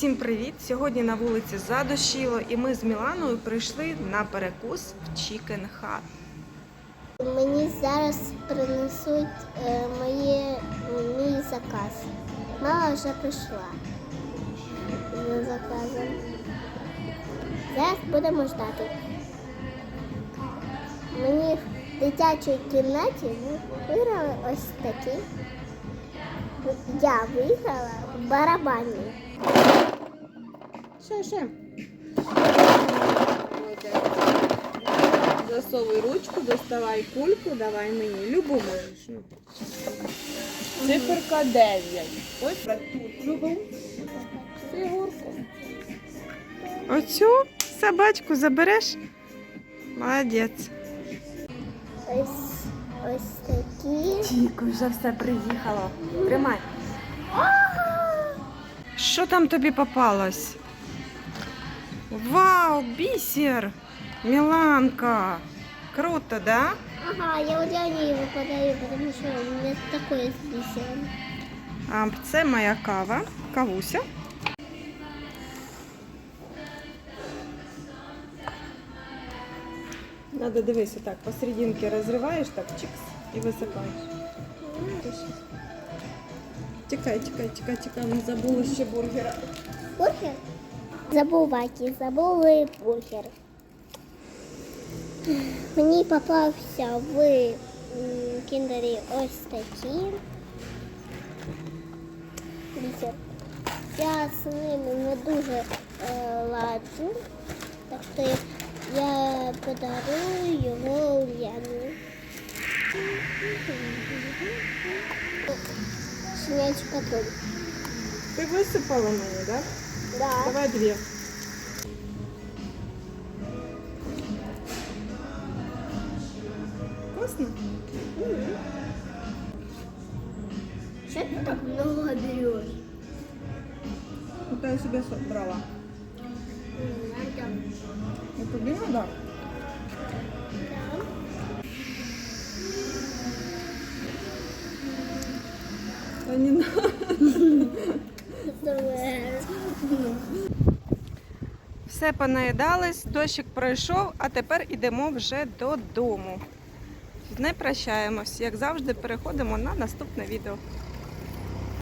Всім привіт! Сьогодні на вулиці задощило, і ми з Міланою прийшли на перекус в Chicken Hut. Мені зараз принесуть е, моє, мій заказ. Мама вже прийшла за заказом. Зараз будемо ждати. Мені в дитячій кімнаті виграли ось такі. Я виграла в барабані. Ще, ще. Засовуй ручку, доставай кульку, давай мені. Любу можеш. ну. Циферка 9. Ось тут любу. Фігурку. Оцю собачку забереш? Молодець. Ось, ось такі. Тільки вже все приїхало. Тримай. Що там тобі попалось? Вау, бісер! Міланка! Круто, да? Ага, я вот не его подарю, потому что у меня такое с бисером. А це моя кава, кавуся. Надо дивись, так, посерединке розриваєш, так, чикс, і висипаєш. Тікай, тікай, тікай, тікай, ми забули ще бургера. Бургер? Забуваки, забули бургер. Мені попався в кіндері ось такі. Я з ними не дуже е, ладжу, так що я подарую його Уляні. Щенячий патруль. Ти висипала мені, так? Да. Давай дві. Вкусно? Что ты так много берешь? Это я себе со- брала. Ну, тобі надо? Та не надо. Все понаїдались, дощик пройшов, а тепер ідемо вже додому. Не прощаємось, як завжди, переходимо на наступне відео.